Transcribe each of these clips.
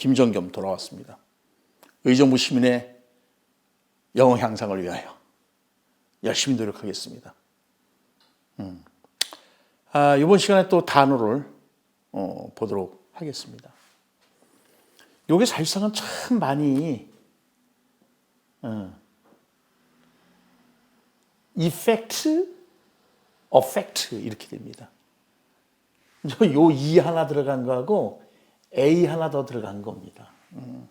김정겸 돌아왔습니다. 의정부 시민의 영어 향상을 위하여 열심히 노력하겠습니다. 음. 아, 이번 시간에 또 단어를 어, 보도록 하겠습니다. 요게 사실상은 참 많이 어, effect, 이렇게 됩니다. 요 E 하나 들어간 거하고 A 하나 더 들어간 겁니다. 음.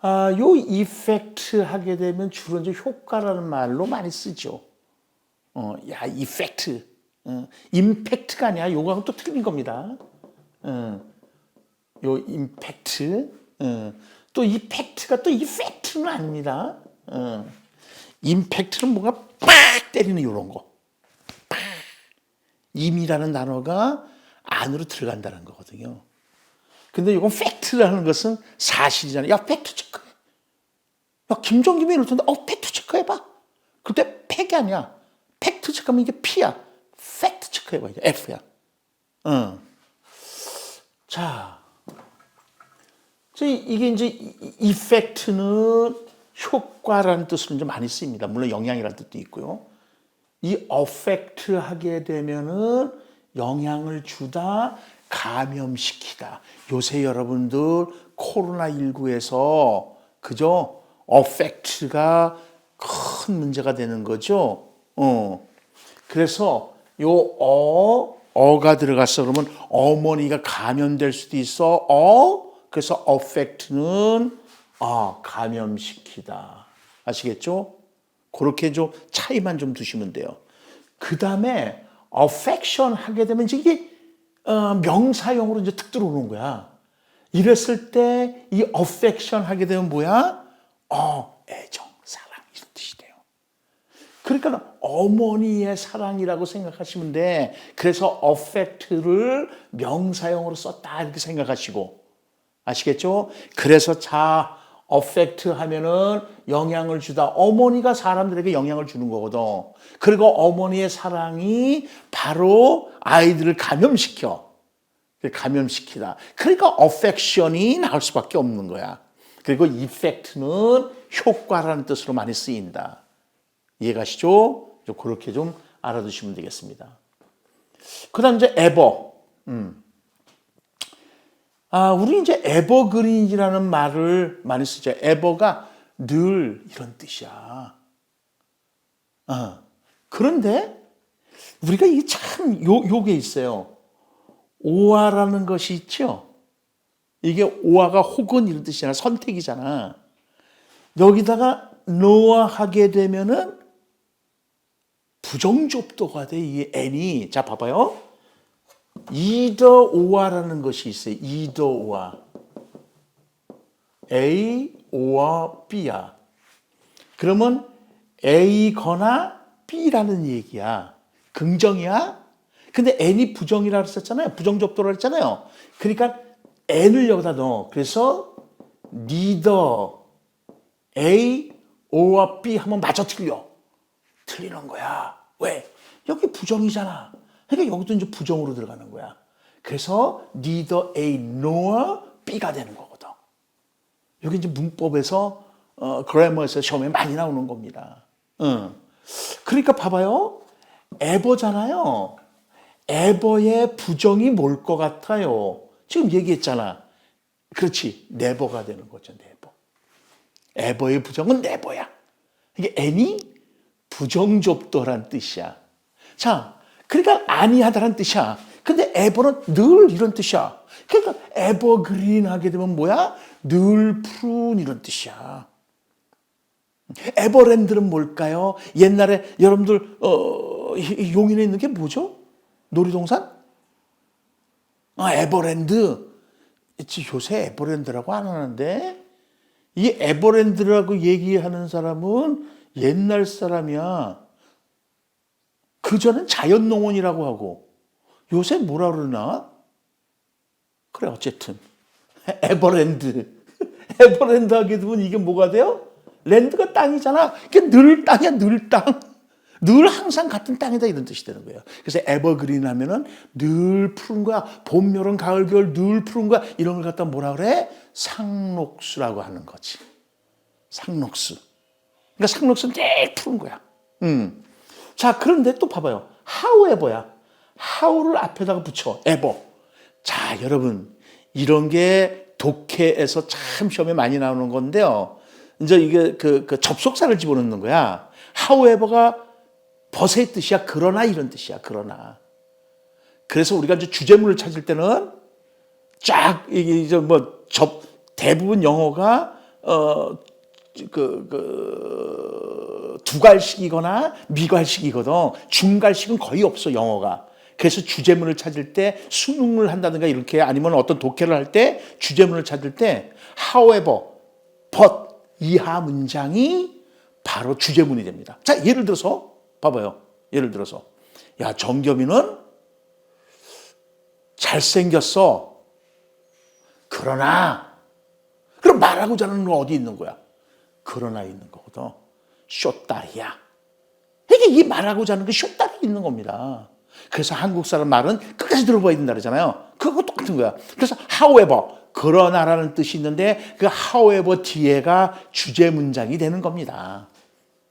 아, 요 effect 하게 되면 주로 이제 효과라는 말로 많이 쓰죠. 어, 야, effect. 어, impact가 아니야. 요거하고 또 틀린 겁니다. 어, 요 impact. 어, 또 effect가 또 effect는 아닙니다. 어, impact는 뭔가 빡 때리는 이런 거. 빡. 임이라는 단어가 안으로 들어간다는 거거든요. 근데 이건 팩트라는 것은 사실이잖아요. 야, 팩트 체크해. 야, 김종김이 이럴 텐데, 어, 팩트 체크해봐. 그때 팩이 아니야. 팩트 체크하면 이게 P야. 팩트 체크해봐. 이게 F야. 응. 자. 자, 이게 이제 이펙트는 효과라는 뜻으로 이제 많이 쓰입니다. 물론 영향이라는 뜻도 있고요. 이 어펙트 하게 되면은 영향을 주다, 감염시키다. 요새 여러분들 코로나19에서 그죠? 어펙트가 큰 문제가 되는 거죠. 어. 그래서 요 어, 어가 들어갔어. 그러면 어머니가 감염될 수도 있어. 어. 그래서 어펙트는 아, 감염시키다. 아시겠죠? 그렇게 좀 차이만 좀 두시면 돼요. 그 다음에 affection 하게 되면 이제 이게 어, 명사용으로 이제 툭 들어오는 거야. 이랬을 때 이 affection 하게 되면 뭐야? 어, 애정, 사랑 이런 뜻이 돼요. 그러니까 어머니의 사랑이라고 생각하시면 돼. 그래서 affect를 명사용으로 썼다 이렇게 생각하시고 아시겠죠? 그래서 자 어펙트 하면은 영향을 주다. 어머니가 사람들에게 영향을 주는 거거든. 그리고 어머니의 사랑이 바로 아이들을 감염시켜. 감염시키다. 그러니까 affection이 나올 수밖에 없는 거야. 그리고 effect는 효과라는 뜻으로 많이 쓰인다. 이해가시죠? 그렇게 좀 알아두시면 되겠습니다. 그 다음 이제 ever. 음. 아, 우리 이제 에버그린이라는 말을 많이 쓰죠. 에버가 늘 이런 뜻이야. 어. 그런데 우리가 이게 참 요, 요게 있어요. 오아라는 것이 있죠. 이게 오아가 혹은 이런 뜻이잖아. 선택이잖아. 여기다가 노아 하게 되면은 부정접도가 돼. 이 n이. 자, 봐봐요. 이더 오아라는 것이 있어요. 이더 오아. A, O와 B야. 그러면 A거나 B라는 얘기야. 긍정이야. 근데 N이 부정이라고 했었잖아요. 부정접도라고 했잖아요. 그러니까 N을 여기다 넣어. 그래서 neither A, O와 B 하면 마저 틀려. 틀리는 거야. 왜? 여기 부정이잖아. 그러니까 여기도 이제 부정으로 들어가는 거야. 그래서 neither A nor B가 되는 거거든. 여기 이제 문법에서 어, 그래머에서 시험에 많이 나오는 겁니다. 응. 그러니까 봐봐요. 에버잖아요. 에버의 부정이 뭘 것 같아요? 지금 얘기했잖아. 그렇지. 네버가 되는 거죠. 네버. 에버의 부정은 네버야. 이게 N이 부정접도란 뜻이야. 자, 그러니까 아니하다는 뜻이야. 근데 에버는 늘 이런 뜻이야. 그러니까 에버그린 하게 되면 뭐야? 늘 푸른 이런 뜻이야. 에버랜드는 뭘까요? 옛날에 여러분들 어, 용인에 있는 게 뭐죠? 놀이동산? 아, 에버랜드. 요새 에버랜드라고 안 하는데 이 에버랜드라고 얘기하는 사람은 옛날 사람이야. 그전엔 자연농원이라고 하고 요새 뭐라 그러나? 그래 어쨌든 에버랜드 에버랜드 하게 되면 이게 뭐가 돼요? 랜드가 땅이잖아. 이게 늘 땅이야 늘 땅. 늘 항상 같은 땅이다 이런 뜻이 되는 거예요. 그래서 에버그린 하면은 늘 푸른 거야. 봄, 여름, 가을, 겨울 늘 푸른 거야. 이런 걸 갖다 뭐라 그래? 상록수라고 하는 거지. 상록수. 그러니까 상록수는 늘 푸른 거야. 음. 자, 그런데 또 봐봐요. however야. how를 앞에다가 붙여. ever. 자, 여러분. 이런 게 독해에서 참 시험에 많이 나오는 건데요. 이제 이게 그, 그 접속사를 집어넣는 거야. however가 벗의 뜻이야. 그러나 이런 뜻이야. 그러나. 그래서 우리가 이제 주제문을 찾을 때는 쫙 이제 뭐 접 대부분 영어가 어그 그, 두갈식이거나 미갈식이거든. 중갈식은 거의 없어 영어가. 그래서 주제문을 찾을 때 수능을 한다든가 이렇게 아니면 어떤 독해를 할 때 주제문을 찾을 때 however, but 이하 문장이 바로 주제문이 됩니다. 자, 예를 들어서 봐봐요. 예를 들어서 야 정겸이는 잘생겼어. 그러나 그럼 말하고자 하는 건 어디 있는 거야? 그러나 있는 거거든. 쇼다리야. 이게 이 말하고자 하는 게 쇼다리 있는 겁니다. 그래서 한국 사람 말은 끝까지 들어봐야 된다 그러잖아요. 그거 똑같은 거야. 그래서 however 그러나라는 뜻이 있는데 그 however 뒤에가 주제 문장이 되는 겁니다.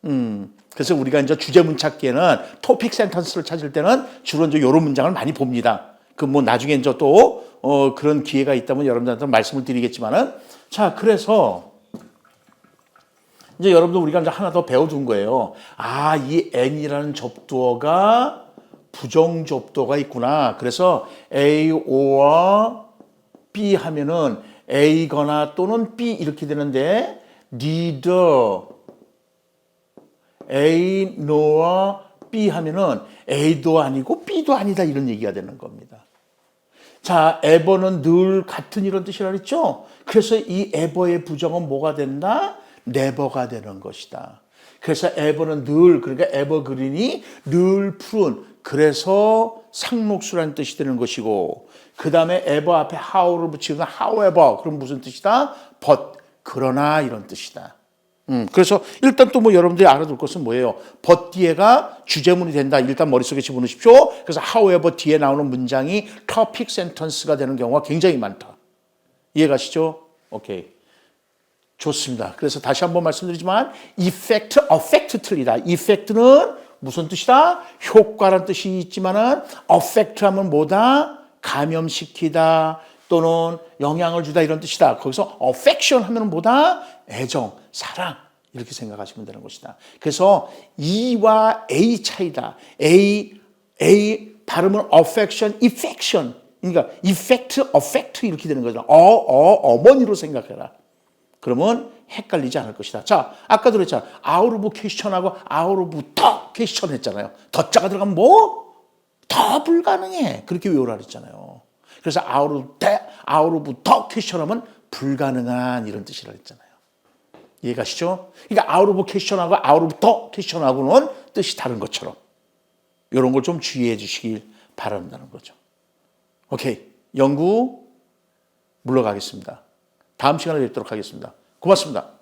음. 그래서 우리가 이제 주제문 찾기에는 토픽 센턴스를 찾을 때는 주로 이제 이런 문장을 많이 봅니다. 그 뭐 나중에 이제 또 어, 그런 기회가 있다면 여러분들한테 말씀을 드리겠지만은 자 그래서 이제 여러분들 우리가 이제 하나 더 배워둔 거예요. 아, 이 n이라는 접두어가 부정 접두어가 있구나. 그래서 a or b 하면은 a거나 또는 b 이렇게 되는데 neither A, nor B 하면은 A도 아니고 B도 아니다 이런 얘기가 되는 겁니다. 자, ever는 늘 같은 이런 뜻이라 그랬죠? 그래서 이 ever의 부정은 뭐가 된다? Never가 되는 것이다. 그래서 ever는 늘, 그러니까 evergreen이 늘 푸른, 그래서 상록수라는 뜻이 되는 것이고, 그 다음에 ever 앞에 how를 붙이면 however, 그럼 무슨 뜻이다? but, 그러나 이런 뜻이다. 음, 그래서 일단 또 뭐 여러분들이 알아둘 것은 뭐예요? but 뒤에가 주제문이 된다. 일단 머릿속에 집어넣으십시오. 그래서 however 뒤에 나오는 문장이 topic sentence가 되는 경우가 굉장히 많다. 이해 가시죠? 오케이. 좋습니다. 그래서 다시 한번 말씀드리지만 effect, affect 틀리다. effect는 무슨 뜻이다? 효과란 뜻이 있지만은 affect 하면 뭐다? 감염시키다 또는 영향을 주다 이런 뜻이다. 거기서 affection 하면 뭐다? 애정, 사랑 이렇게 생각하시면 되는 것이다. 그래서 E와 A 차이다. A A 발음은 affection, affection. 그러니까 effect, affect 이렇게 되는 거죠. 어, 어, 어머니로 생각해라. 그러면 헷갈리지 않을 것이다. 자, 아까도 그랬잖아. out of question하고 out of 더 question 했잖아요. 더자가 들어가면 뭐? 더 불가능해. 그렇게 외우라 그랬잖아요. 그래서 out of, the, out of 더 question하면 불가능한 이런 뜻이라 했잖아요. 이해가시죠? 그러니까 out of question하고 out of 더 question하고는 뜻이 다른 것처럼 이런 걸 좀 주의해 주시길 바란다는 거죠. 오케이. 연구 물러가겠습니다. 다음 시간에 뵙도록 하겠습니다. 고맙습니다.